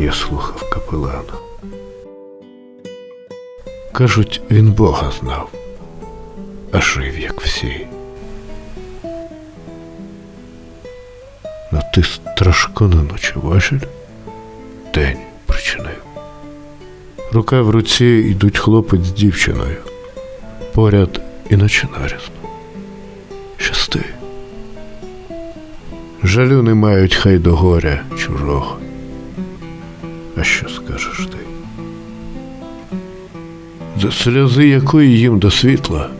Я слухав капелана. Кажуть, він Бога знав, а жив, як всі. Ну ти страшко на ночі важіль? День причинив. Рука в руці йдуть хлопець з дівчиною. Поряд іначе нарізно. Щасти. Жалю не мають хай до горя чужого. А що скажеш ти? За сльози якої їм до світла,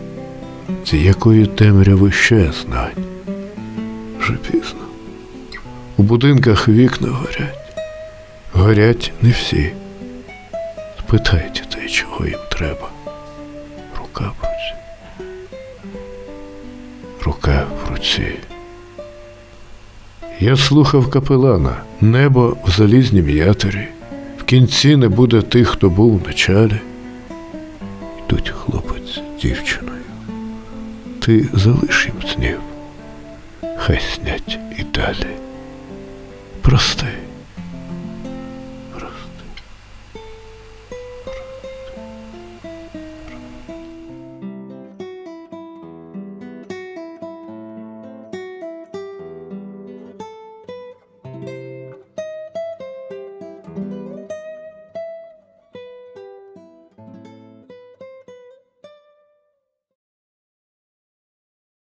з якої темряви ще знань. Вже пізно. У будинках вікна горять. Горять не всі. Спитай дітей, чого їм треба. Рука в руці. Рука в руці. Я слухав капелана, небо в залізнім ятері. Кінці не буде тих, хто був в началі. Йдуть хлопець з дівчиною. Ти залиш їм снів, хай снять і далі. Прости.